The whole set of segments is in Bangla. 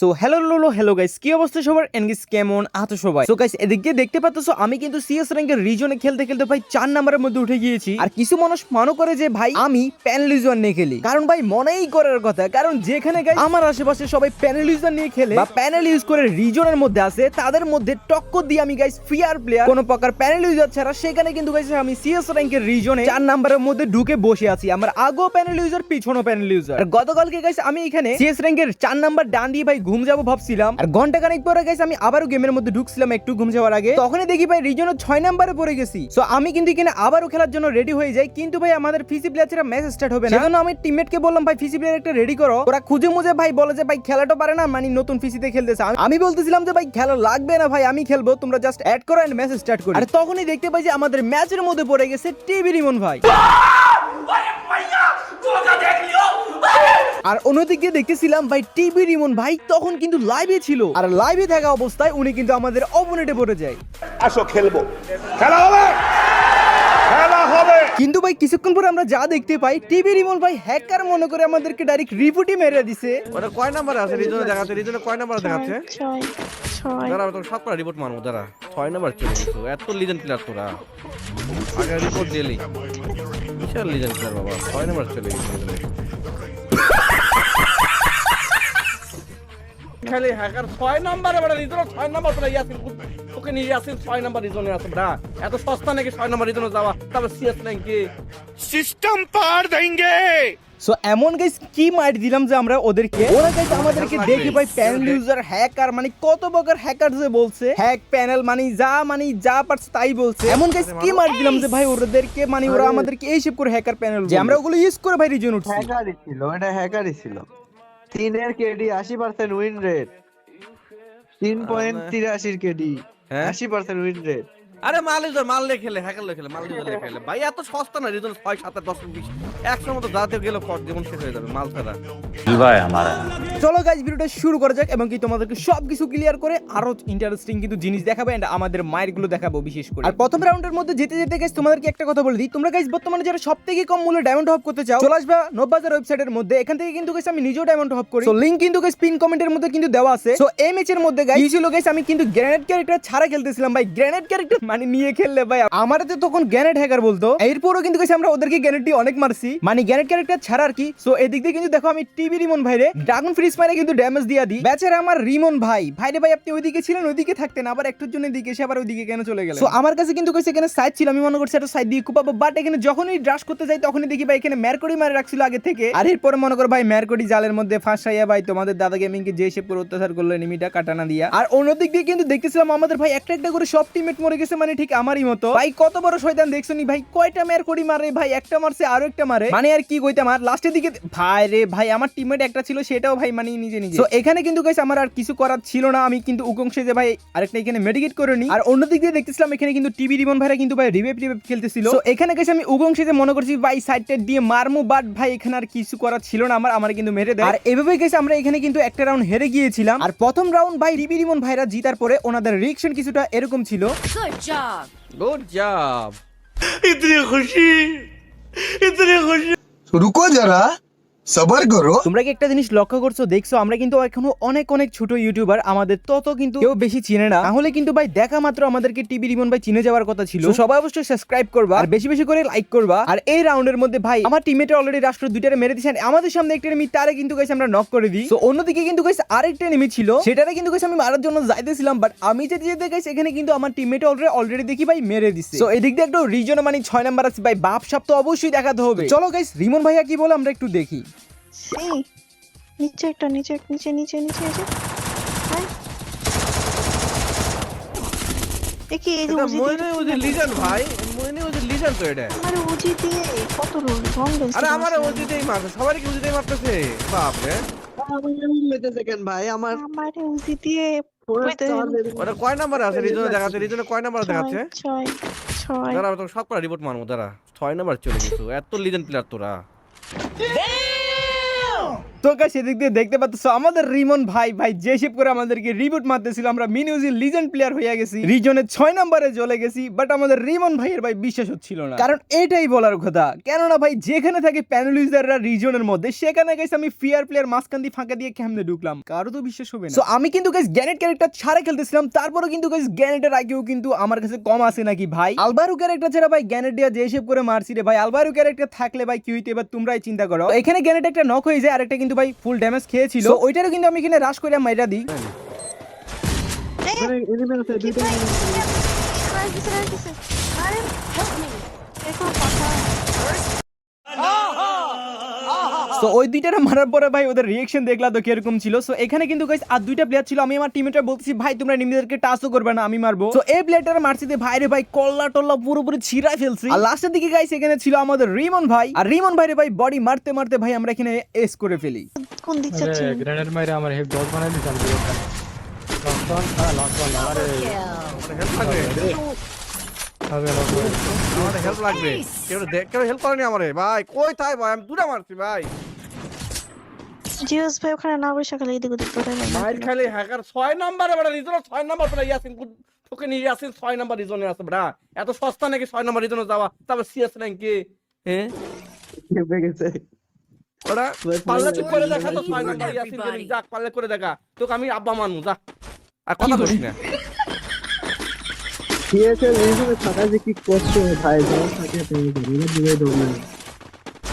সো হ্যালো লোলো হ্যালো গাইস কি অবস্থা সবার? এনগেস কেমন? আছো সবাই? সো গাইস এদিক দেখতে পাচ্ছ আমি কিন্তু সিএস র্যাঙ্কের রিজনে খেলতে খেলতে ভাই চার নাম্বারের মধ্যে উঠে গিয়েছি। আর কিছু মানুষ মনে করে যে, ভাই, আমি প্যানেলিজন নিয়ে খেলি। কারণ, ভাই, মনেই করার কথা। কারণ, যেখানে গাইস আমার আশেপাশে সবাই প্যানেলিজন নিয়ে খেলে বা প্যানেল ইউজ করে রিজনের মধ্যে আছে, তাদের মধ্যে টক্কর দিয়ে আমি গাইস ফিয়ার প্লেয়ার কোনো প্রকার প্যানেল ইউজার ছাড়া, সেখানে কিন্তু গাইস আমি সিএস র্যাঙ্কের রিজনে চার নাম্বারের মধ্যে ঢুকে বসে আছি। আমার আগো প্যানেল ইউজার পিছনো প্যানেল ইউজার গতকালকে গাইস আমি এখানে সিএস র্যাঙ্কের চার নাম্বার ডান দিয়ে ভাই ঘুম যাব ভাবছিলাম। আর ঘণ্টা খানিক পরে গাইস আমি আবারও গেমের মধ্যে ঢুকছিলাম একটু ঘুম যাওয়ার আগে। তখনই দেখি ভাই রিজনের ছয় নাম্বারে পড়ে গেছি। সো আমি কিন্তু এখানে আবারও খেলার জন্য রেডি হয়ে যাই। কিন্তু ভাই, আমাদের ফিসি প্লেয়ার ম্যাচ স্টার্ট হবে না। আমি টিমমেটকে বললাম, ভাই ফিসি প্লেয়ার একটা রেডি করো। ওরা খুঁজে মুজে ভাই বলে যে, ভাই, খেলাটা পারে না মানে নতুন ফিসিতে খেলতেছে। আমি বলতেছিলাম যে, ভাই, খেলা লাগবে না ভাই, আমি খেলব, তোমরা জাস্ট অ্যাড করো এন্ড ম্যাচ স্টার্ট করো। আর তখনই দেখতে পাই যে, আমাদের ম্যাচের মধ্যে পড়ে গেছে টিভি রিমন ভাই। আর অন্যদিকে দেখতেছিলাম ভাই টিভি রিমন ভাই তখন কিন্তু লাইভে ছিল। আর লাইভে থাকা অবস্থায় উনি কিন্তু আমাদের অপোনেটে পড়ে যায়। আসো খেলব। খেলা হবে! খেলা হবে! কিন্তু ভাই কিছুক্ষণ পরে আমরা যা দেখতে পাই টিভি রিমন ভাই হ্যাকার মনে করে আমাদেরকে ডাইরেক্ট রিপোর্টই মেরে দিছে। ওটা কয় নাম্বার আছে? রিজনে দেখাচ্ছে রিজনে কয় নাম্বার দেখাচ্ছে? দাঁড়া আমি তোকে সাত করে রিপোর্ট মারবো দাঁড়া। ছয় নাম্বার চলে গেছো। এত লিজেন্ড প্লেয়ার তোরা। আগে রিপোর্ট দিলি। বিশাল লিজেন্ড প্লেয়ার বাবা ছয় নাম্বার চলে গেছে। খালি হ্যাকার ছয় নাম্বার রিজনে ছয় নাম্বার তোরা ইয়াসিন তোকে নিয়ে ইয়াসিন ছয় নাম্বার রিজনে আছে এত সস্তা নাকি ছয় নাম্বার রিজনে যাওয়া? তারপর সিএস সিস্টেম পার দেंगे সো এমন গাইস কি মার দিলাম যে আমরা ওদেরকে ওরা গাইস আমাদেরকে দেখে ভাই প্যানেল ইউজার হ্যাকার মানে কত প্রকার হ্যাকার যে বলছে। হ্যাক প্যানেল মানে যা মানে যা পারছে তাই বলছে। এমন গাইস কি মার দিলাম যে ভাই ওদেরকে মানে ওরা আমাদেরকে এইসব করে হ্যাকার প্যানেল যে আমরা ওগুলো ইউজ করে ভাই রিজন উঠছি। হ্যাকারই ছিল এটা হ্যাকারই ছিল। তিনের কেডি আশি পার্সেন্ট উইন রেট তিন পয়েন্ট তিরাশির কেডি হ্যাঁ? আশি পার্সেন্ট উইন রেট আরে মাল ইউজার মাল লে খেলে হ্যাকার লে খেলে মাল ইউজার লে খেলে। ভাই এত সস্তা না রিজন ছয় সাত আট, দশ বিশ একশোর মতো যাতে গেলে ফট যেমন শেষ হয়ে যাবে মাল ছাড়া। চলো গাইজ ভিডিওটা শুরু করা যাক এবং কি তোমাদেরকে সবকিছু ক্লিয়ার করে আরও ইন্টারেস্টিং কিন্তু জিনিস দেখাবো এন্ড আমাদের মায়েরগুলো দেখাবো বিশেষ করে। আর প্রথম রাউন্ডের মধ্যে যেতে যেতে গাইজ তোমাদেরকে একটা কথা বলে দিই। তোমরা গাইজ বর্তমানে যারা সব থেকে কম মূল্যে ডায়মন্ড হপ করতে চাও চলে আসবা নববাজার ওয়েবসাইটের মধ্যে। এখান থেকে কিন্তু গাইজ আমি নিজেও ডায়মন্ড হপ করি। তো লিংক কিন্তু গাইজ পিন কমেন্টের মধ্যে কিন্তু দেওয়া আছে। তো এই ম্যাচের মধ্যে গাইজ ছিল গাইজ আমি কিন্তু গ্রেনেড ক্যারেক্টার ছাড়া খেলতেছিলাম ভাই। গ্রেনেড ক্যারেক্টার মানে নিয়ে খেললে ভাই, আমার তো তখন গ্রেনেড হ্যাকার বলতো। এরপরও কিন্তু আমরা ওদেরকে গ্রেনেডটি অনেক মারছি। মানে গ্রেনেড ক্যারেক্টার ছাড়া আর কি। সো এদিক দিয়ে কিন্তু দেখো, আমি টিভি রিমন ভাইরে ড্রাগন ফ্রিজ মারে কিন্তু ড্যামেজ দিয়া দিই। বেচারা আমার রিমন ভাই। ভাইরে ভাই, আপনি ওইদিকে ছিলেন, ওইদিকে থাকতেন। আবার একটুর জন্য এদিকে এসে আবার ওইদিকে কেন চলে গেলেন? সো আমার কাছে কিন্তু কইছে এখানে সাইড ছিল। আমি মনে করছি একটা সাইড দিয়ে কুপাবো। বাট এখানে যখনই ড্রাশ করতে যাই, তখনই দেখি ভাই এখানে ম্যারকড়ি মারে রাখছিল আগে থেকে। আর এরপরে মনে করো ভাই ম্যারকড়ি জালের মধ্যে ফাঁসাইয়া ভাই, তোমাদের দাদা গেমিং কে যে সে পুরো অত্যাচার করল এনিমিটা কাটানা দিয়া। আর অন্যদিক দিয়ে কিন্তু দেখতেছিলাম আমাদের ভাই, একটা একটা করে সব টিমমেট মরে গেছে। মানে ঠিক আমারই মতো। ভাই কত বড় শয়তান দেখছ নি ভাই? কয়টা ম্যারকড়ি মারে ভাই? একটা মারছে আরও একটা মারে। মানে আর কি কইতে আমার লাস্টের দিকে ভাই রে ভাই আমার টিমমেট একটা ছিল সেটাও ভাই মানে নিজে নিজে। তো এখানে কিন্তু গাইস আমার আর কিছু করার ছিল না। আমি কিন্তু উকংশে যে ভাই আরেকটা এখানে মেডিকেট করে নি। আর অন্যদিক দিয়ে দেখতেছিলাম এখানে কিন্তু টিভি রিমন ভাইরা কিন্তু ভাই রিভেপ রিভেপ খেলতেছিল। তো এখানে গেছে আমি উগংশে যে মনে করছি ভাই সাইডটা দিয়ে মারমু বাট ভাই এখানে আর কিছু করার ছিল না আমার আমার কিন্তু মেরে দেয়। আর এভাবে গেছে আমরা এখানে কিন্তু একটা রাউন্ড হেরে গিয়েছিলাম। আর প্রথম রাউন্ড ভাই রিবি রিমন ভাইরা জিতার পরে ওনাদের রিয়েকশন কিছুটা এরকম ছিল। job. Good job. इतनी खुशी इतनी खुशी रुको जरा সবার করো তোমরা কি একটা জিনিস লক্ষ্য করছ দেখছ? আমরা কিন্তু এখনও অনেক অনেক ছোট ইউটিউবার আমাদের তত কিন্তু কেউ বেশি চিনে না। তাহলে কিন্তু ভাই দেখা মাত্র আমাদেরকে টিভি রিমন ভাই চিনে যাওয়ার কথা ছিল। সবাই অবশ্যই সাবস্ক্রাইব করবা আর বেশি বেশি করে লাইক করবা। আর এই রাউন্ডের মধ্যে ভাই আমার টিমেটে অলরেডি রাষ্ট্র দুইটা মেরে দিয়েছেন আমাদের সামনে একটা এনিমি তারে কিন্তু গাইস আমরা নক করে দিই। তো অন্যদিকে কিন্তু গেছে আরেকটা নিমি ছিল। সেটারে কিন্তু গাইস আমি মারার জন্য যাইতেছিলাম বাট আমি যেতে যেতে গাইস এখানে কিন্তু আমার টিমেটে অলরেডি অলরেডি দেখি ভাই মেরে দিছে। তো এদিক দিয়ে একটা রিজন মানে ছয় নাম্বার আছে ভাই বাপ সাপ তো অবশ্যই দেখাতে হবে। চলো গাইস রিমন ভাইয়া কি বলে আমরা একটু দেখি। সেই নিচে একটা নিচে নিচে নিচে নিচে এই যে এটা উজি মইনে উজি লিজেন্ড ভাই? মইনে উজি লিজেন্ড তো এটা। আমার উজি দিয়ে কত রং রং আরে আমার উজি দেই মারছে সবারই কি উজি দেই মারতেছে? বাপ রে ভাই আমার আমার উজি দিয়ে ওটা কয় নাম্বার আছে? রিজনে দেখাচ্ছে রিজনে কয় নাম্বার দেখাচ্ছে? ছয় ছয়। দাঁড়া তোকে সাত করে রিপোর্ট মারবো দাঁড়া। ছয় নাম্বার চলে গেছো এত লিজেন্ড প্লেয়ার তোরা। তো গাইস সেদিক দিয়ে দেখতে পাচ্ছ আমাদের রিমন ভাই ভাই যে হিসেব করে আমাদেরকে রিবুট মারতেছিল আমরা মিনিউজি লিজেন্ড প্লেয়ার হয়ে গেছি। রিজনের ছয় নম্বরে চলে গেছি বাট আমাদের রিমন ভাইয়ের ভাই বিশ্বাস হচ্ছিল না। কারণ এটাই বলার কথা কেননা ভাই যেখানে থাকে প্যানেল রিজনের মধ্যে সেখানে গেছে আমি ফিয়ার প্লেয়ার মাঝখান দিয়ে ফাঁকা দিয়ে কেমনে ঢুকলাম? কারও তো বিশ্বাস হবে না। So, আমি কিন্তু গাইস গ্যানেট ক্যারেক্টার ছাড়া খেলতেছিলাম তারপরে কিন্তু গাইস গ্যানেটের আগেও কিন্তু আমার কাছে কম আছে নাকি ভাই? আলবারু ক্যারেক্টার ছাড়া ভাই গ্যানেট দিয়া যে হিসেব করে মারছি রে ভাই আলবারু ক্যারেক্টার থাকলে ভাই কি হইতে এবার তোমরাই চিন্তা করো। এখানে গ্যানেট একটা নক হয়ে যায় আরেকটা কিন্তু ভাই ফুল ড্যামেজ খেয়েছিল ওইটারও কিন্তু আমি এখানে রাশ করে মাইরা দিই তো ওই দুইটার মারার পরে ভাই ওদের রিয়েকশন দেখলা তো কীরকম ছিল। সো এখানে কিন্তু গাইস আর দুইটা প্লেয়ার ছিল আমি আমার টিমেটা বলতেছি ভাই তোমরা নিজেদেরকে টাচও করবে না আমি মারবো। তো এই প্লেয়ারটার মারছিতে ভাই রে ভাই কল্লা টল্লা পুরোপুরি ছিঁড়াই ফেলছি। আর লাস্টের দিকে গাইস এখানে ছিল আমাদের রিমন ভাই। আর রিমন ভাই রে ভাই বডি মারতে মারতে ভাই আমরা এখানে এস করে ফেলি। কোন দিক যাচ্ছে গ্রেনেড মাইরে আমার হেড ডট বানাই দিতাম হেল্প লাগবে। আমার হেল্প লাগবে। কেউ কেউ হেল্প করেনি আমারে। ভাই কই তাই ভাই? আমি দুটা মারছি ভাই। জিওস ভাই ওখানে না বসে খালি এদিক ওদিক করে মাইর খালি হ্যাকার ছয় নাম্বারে বড় রিজন ছয় নাম্বার বড় ইয়াসিন তোকে নিয়ে ইয়াসিন ছয় নাম্বার রিজনে আছে বড়া। এত সস্তা নাকি ছয় নাম্বার রিজনে যাওয়া? তারপর সিএস হ্যাঁ খেপে গেছে। ওরা পারলে তুই করে দেখা তো ছয় নাম্বার ইয়াসিন যাক পারলে করে দেখা। তোকে আমি আব্বা মানু যা। আর কথা বলিস না। রিজনে থাকা যে কি কষ্ট ভাই যাও থাকে দৌড়ে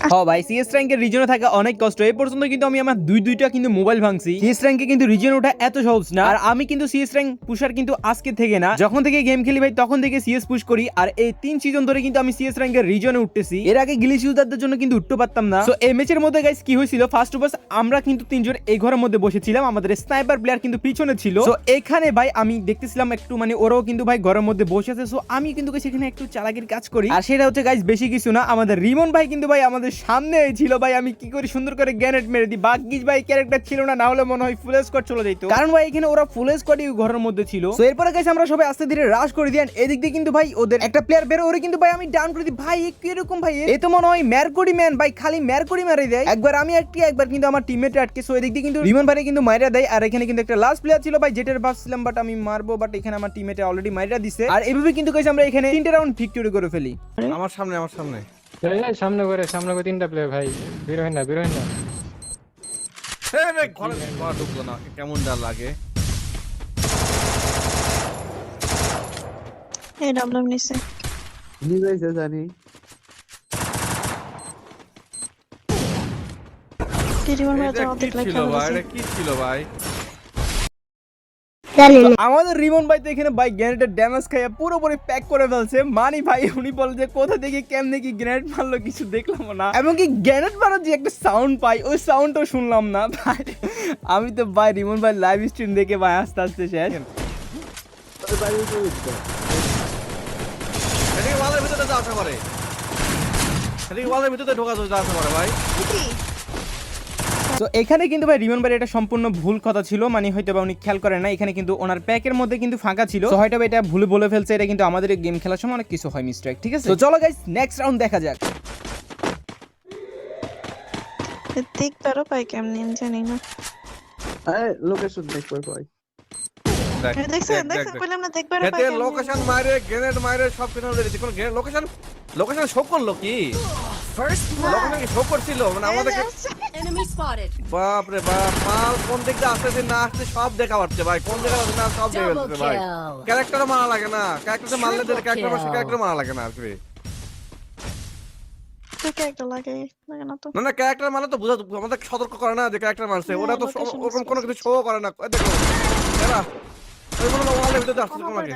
হ ভাই সিএস র্যাঙ্কের রিজনে থাকা অনেক কষ্ট। এই পর্যন্ত কিন্তু আমি আমার দুই দুইটা কিন্তু মোবাইল ভাঙছি। সিএস র্যাঙ্কে কিন্তু রিজন ওঠা এত সহজ না। আর আমি কিন্তু সিএস র্যাঙ্ক পুষার কিন্তু আজকে থেকে না। যখন থেকে গেম খেলি ভাই, তখন থেকে সিএস পুশ করি। আর এই তিন সিজন ধরে কিন্তু আমি সিএস র্যাঙ্কের রিজনে উঠতেছি। এর আগে গিলিশ ইউজারদের জন্য কিন্তু উঠতে পারতাম না। তো এই ম্যাচের মধ্যে গাইস কি হয়েছিল? ফার্স্ট অফ আমরা কিন্তু তিনজন এই ঘরের মধ্যে বসেছিলাম। আমাদের স্নাইপার প্লেয়ার কিন্তু পিছনে ছিল। তো এখানে ভাই, আমি দেখতেছিলাম একটু মানে ওরাও কিন্তু ভাই ঘরের মধ্যে বসে আছে। সো আমি কিন্তু এখানে একটু চালাকির কাজ করি। আর সেটা হচ্ছে গাইস বেশি কিছু না। আমাদের রিমন ভাই কিন্তু ভাই আমাদের সামনে ছিল ভাই আমি কি করি সুন্দর করে গ্যানেট মেরে দিই? বাগিজ ভাই ক্যারেক্টার ছিল না না হলে মনে হয় ফুল স্কোয়াড চলে যেত কারণ ভাই এখানে ওরা ফুল স্কোয়াডই ঘরের মধ্যে ছিল। তো এরপরে গাইস আমরা সবাই আস্তে ধীরে রাশ করে দিই এদিক দিয়ে কিন্তু ভাই ওদের একটা প্লেয়ার বেরো ওরে কিন্তু ভাই আমি ডাউন করে দিই। ভাই এ কীরকম ভাই? এ তো মনে হয় ম্যারকোডি ম্যান ভাই খালি ম্যারকোডি মারে দেয়। একবার আমি একটি একবার কিন্তু আমার টিমমেট আটকে। সো এদিক দিয়ে কিন্তু রিমন ভাই কিন্তু মাইরা দেয়। আর এখানে কিন্তু একটা লাস্ট প্লেয়ার ছিল ভাই যেটার ভাবছিলাম বাট আমি মারবো বাট এখানে আমার টিমমেটে অলরেডি মাইরা দিছে। আর এভাবে কিন্তু গাইস আমরা এখানে তিনটে রাউন্ড ভিক্টরি করে ফেলি। আমার সামনে আমার সামনে। সামনে করে সামনে করে তিনটা প্লেয়ার ভাই। বের হয় না বের হয় না। রে ঘরে ঘরে ঢুকলো না কেমন ডার লাগে এই ডাবলাম নিছে। নিবেছে জানি? কি ছিল ভাই এটা কি ছিল ভাই? আমাদের রিমন ভাই তো এখানে ভাই গ্রেনেডের ড্যামেজ খাইয়া পুরোপুরি প্যাক করে ফেলছে। মানি ভাই উনি বলে যে কোথা থেকে কেমনে কি গ্রেনেড মারলো কিছু দেখলাম না। এবং কি গ্রেনেড মারার যে একটা সাউন্ড পাই ওই সাউন্ডটাও শুনলাম না ভাই। আমি তো ভাই রিমন ভাই লাইভ স্ট্রিম দেখে ভাই আস্তে আস্তে শেষ। ওয়ালের ভিতরে আসা করে ওয়ালের ভিতরে ঢোকা আসা করে ভাই। তো এখানে কিন্তু ভাই রিমন ভাই এটা সম্পূর্ণ ভুল কথা ছিল মানে হয়তো বা উনি খেয়াল করে না এখানে কিন্তু ওনার প্যাকের মধ্যে কিন্তু ফাঁকা ছিল। তো হয়তো এটা ভুলে বলে ফেলছে এটা কিন্তু আমাদের গেম খেলার সময় অনেক কিছু হয় মিস্টেক ঠিক আছে? তো চলো গাইস নেক্সট রাউন্ড দেখা যাক। দেখ পারো পাই কেমনি আমি জানি না। আরে লোকেশন দেখ দেখছেন দেখছেন বললাম না পাই কেমনি। লোকেশন মারে গ্রেনেড মারে সব কিছু লোকেশন লোকেশন শো করল কি? ফার্স্ট শো করছিল মানে আমাদেরকে বাপ রে বাপ মাল কোন দিক দিয়ে আসতেছে না আসছে সব দেখা পাচ্ছে ভাই। কোন দিকে আসছে না সব দেখা Double যাচ্ছে ভাই। kill. মারা লাগে না। ক্যারেক্টার মারলে দিলে ক্যারেক্টার মারছে ক্যারেক্টার মারা লাগে না আসবে না তো। না না ক্যারেক্টার মানে তো বুঝা আমাদের সতর্ক করে না যে ক্যারেক্টার মারছে। ওরা তো ওরকম কোনো কিছু শো করে না। দেখো ওয়ালের ভিতরে আসছে তোমাকে।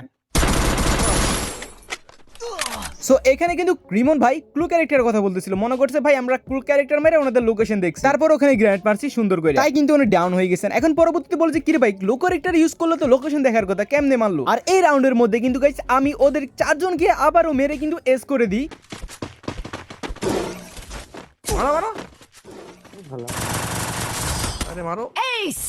সো এখানে কিন্তু রিমন ভাই ক্লু ক্যারেক্টারের কথা বলতেছিল। মনে করছে ভাই আমরা ক্লু ক্যারেক্টার মেরে ওনাদের লোকেশন দেখছি। তারপর ওখানে গ্র্যান্ড মারছি সুন্দর করে। তাই কিন্তু উনি ডাউন হয়ে গেছেন। এখন পরবর্তীতে বলছে কি রে ভাই ক্লু ক্যারেক্টার ইউজ করলে তো লোকেশন দেখার কথা কেমনে মারলো? আর এই রাউন্ডের মধ্যে কিন্তু গাইস আমি ওদের চারজনকে আবারও মেরে কিন্তু এস করে দিই। মারো মারো। ভালো আরে মারো। Ace.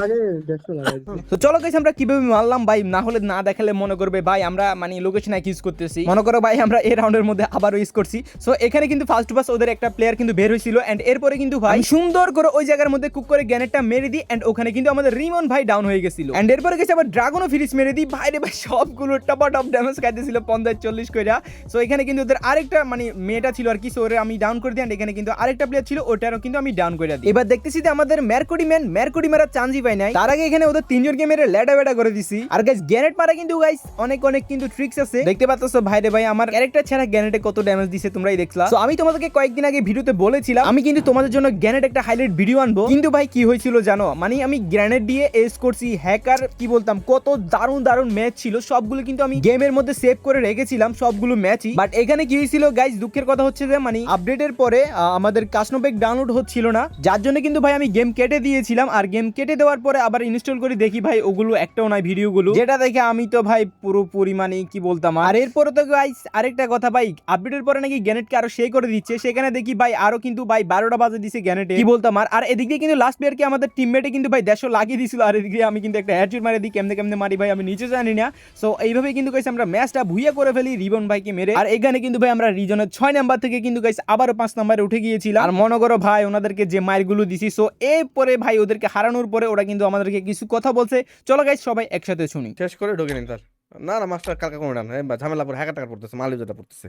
আরে দেখছ লাগাইছি তো চলো গাইস আমরা কীভাবে মারলাম? ভাই না হলে না দেখালে মনে করবে ভাই আমরা মানে লোকেশন ইউজ করতেছি। মনে করো ভাই আমরা এই রাউন্ডের মধ্যে আবারও ইউজ করছি। সো এখানে কিন্তু ফার্স্ট বাস ওদের একটা প্লেয়ার কিন্তু বের হয়েছিল। এন্ড এরপরে কিন্তু ভাই সুন্দর করে ওই জায়গার মধ্যে কুক করে গ্যানেটটা মেরে দিই। এন্ড ওখানে কিন্তু আমাদের রিমন ভাই ডাউন হয়ে গেছিল। এন্ড এরপরে গেছে আবার ড্রাগনও ফিরিস মেরে দিই। ভাই রে ভাই সবগুলো টপা টপ ড্যামেজ খাইতেছিল পঞ্চাশ চল্লিশ কইরা। সো এখানে কিন্তু ওদের আরেকটা মানে মেয়েটা ছিল আর কি। সো ওরে আমি ডাউন করে দিই। And এখানে কিন্তু আরেকটা প্লেয়ার ছিল ওটারও কিন্তু আমি ডাউন করে দিই। এবার দেখতেছি যে আমাদের ম্যারকুডি ম্যান ম্যারকুডি মারা পাই নাই। তার আগে এখানে ওদের তিনজনকে মেরে লেডা বেডা করে দিছি। আর গাইস গ্যানেট মারা কিন্তু গাইস অনেক অনেক কিন্তু ট্রিক্স আছে। দেখতে পাচ্ছ ভাই রে ভাই, আমার ক্যারেক্টার ছাড়া গ্যানেটে কত ড্যামেজ দিছে তোমরাই দেখলা। তো আমি তোমাদেরকে কয়েকদিন আগে ভিডিওতে বলেছিলাম, আমি কিন্তু তোমাদের জন্য গ্যানেট একটা হাইলাইট ভিডিও আনব। কিন্তু ভাই, কি হয়েছিল জানো? মানে আমি গ্র্যানেড দিয়ে এস করছি হ্যাকার কি বলতাম, কত দারুণ দারুণ ম্যাচ ছিল। সবগুলো কিন্তু আমি গেমের মধ্যে সেভ করে রেখেছিলাম, সবগুলো ম্যাচই বাট এখানে কি হয়েছিল গাইস দুঃখের কথা হচ্ছে যে মানে আপডেটের পরে আমাদের কাসনোপেক ডাউনলোড হচ্ছিল না। যার জন্য কিন্তু ভাই, আমি গেম কেটে দিয়েছিলাম। আর গেম কেটে দেওয়ার পরে আবার ইনস্টল করে দেখি ভাই ওগুলো একটাও নাই ভিডিওগুলো। যেটা দেখে আমি তো ভাই পুরোপুরি মানে কি বলতাম আর এরপরে তো গাইস আরেকটা কথা ভাই আপডেটের পরে নাকি গ্যানেটকে আরও সেই করে দিচ্ছে সেখানে দেখি ভাই আরও কিন্তু ভাই বারোটা বাজে দিছে গ্যানেটে কি বলতাম আর আর এদিক দিয়ে কিন্তু লাস্ট প্লেয়ারকে আমাদের টিমমেটে কিন্তু ভাই দেড়শো লাগিয়ে দিছিল আর এদিক দিয়ে আমি কিন্তু একটা হেডশট মারি দিই কেমনে কেমনে মারি ভাই আমি নিচে জানি না। সো এইভাবে কিন্তু গাইস আমরা ম্যাচটা ভুইয়া করে ফেলি রিবন ভাইকে মেরে। আর এখানে কিন্তু ভাই আমরা রিজনের ছয় নাম্বার থেকে কিন্তু গাইস আবারও পাঁচ নাম্বারে উঠে গিয়েছিলাম। আর মনে করো ভাই ওনাদেরকে যে মাইরগুলো দিছি সো এরপরে ভাই ওদেরকে হারানোর পরে ওরা কিন্তু আমাদেরকে কিছু কথা বলছে। চলো গাইস সবাই একসাথে শুনি। শেষ করে ঢোকে নিন স্যার না না মাস্টার কালকে কোনো ডান হ্যাঁ ঝামেলা পরে হ্যাকার টাকার পড়তেছে মাল ইউজারটা পড়তেছে।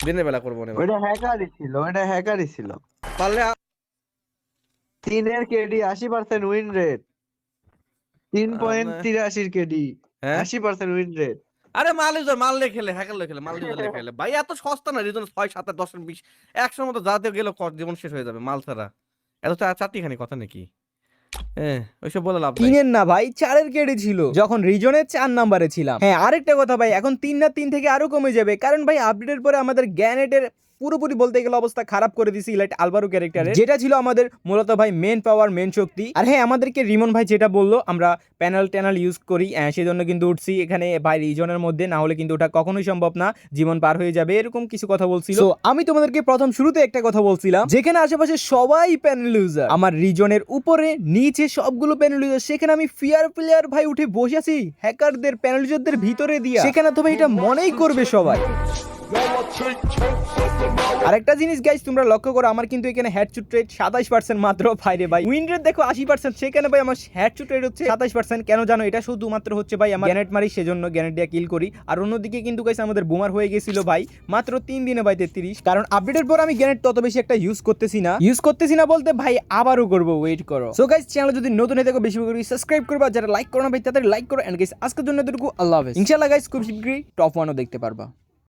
দিনের বেলা করব না হ্যাকারই ছিল ওইটা হ্যাকারই ছিল। পারলে তিনের কেডি আশি পার্সেন্ট উইন রেট তিন পয়েন্ট তিরাশির কেডি হ্যাঁ? আশি পার্সেন্ট উইন রেট আরে মাল ইউজার মাল লে খেলে হ্যাকার লে খেলে মাল ইউজার লে খেলে। ভাই এত সস্তা না রিজন ছয় সাত আট দশ বিশ একশোর মতো যাতে গেলে জীবন শেষ হয়ে যাবে মাল ছাড়া। এত চা- চারটিখানি কথা নাকি? তিনের না ভাই, চারের ছিল। যখন চার নাম্বারে ছিলাম। হ্যাঁ আরেকটা কথা ভাই, এখন তিন না তিন থেকে আরও কমে যাবে। কারণ ভাই আপডেটের পরে আমাদের গ্যানেটের পুরোপুরি বলতে গেলে অবস্থা খারাপ করে দিছি ইলাইট আলবারো ক্যারেক্টারে। যেটা ছিল আমাদের মূলত ভাই মেন পাওয়ার মেন শক্তি। আর হ্যাঁ আমাদেরকে রিমন ভাই যেটা বলল আমরা প্যানেল ট্যানেল ইউজ করি আহ, সেজন্য কিন্তু উঠছি এখানে ভাই রিজনের মধ্যে না হলে কিন্তু ওটা কখনোই সম্ভব না জীবন পার হয়ে যাবে এরকম কিছু কথা বলছিল। আমি তোমাদেরকে প্রথম শুরুতে একটা কথা বলছিলাম যেখানে আশেপাশে সবাই প্যানেল ইউজার আমার রিজনের উপরে নিচে সবগুলো প্যানেল ইউজার সেখানে আমি ফিয়ার প্লেয়ার ভাই উঠে বসে আছি হ্যাকারদের প্যানেল ইউজারদের ভিতরে দিয়া। সেখানে তো ভাই এটা মনেই করবে সবাই। আরেকটা জিনিস গাইস তোমরা লক্ষ্য করো, আমার কিন্তু এখানে হেডশুট রেট সাতাশ পার্সেন্ট মাত্র। ভাইরে ভাই উইন রেট দেখো আশি পার্সেন্ট সেখানে ভাই আমার হেডশুট রেট হচ্ছে সাতাশ পার্সেন্ট কেন জানো, এটা শুধুমাত্র হচ্ছে ভাই আমার গ্যানেট মারি, সেজন্য গ্যানেট দিয়ে কিল করি। আর অন্যদিকে কিন্তু গাইস আমাদের বুমার হয়ে গেছিল ভাই, মাত্র তিন দিনে ভাই তেত্রিশ। কারণ আপডেটের পর আমি গ্যানেট তত বেশি একটা ইউজ করতেছি না। ইউজ করতেছি না বলতে ভাই আবারও করব ওয়েট করো। সো গাইস চ্যানেল যদি নতুন হয়ে থাকো, বেশি করে সাবস্ক্রাইব করবা, যারা লাইক করো না ভাই, তাদের লাইক করো। এন্ড গাইস আজকের জন্য এতটুকু, আল্লাহ হাফেজ। ইনশাআল্লাহ গাইস খুব শীঘ্রই টপ ওয়ানও দেখতে পারবা।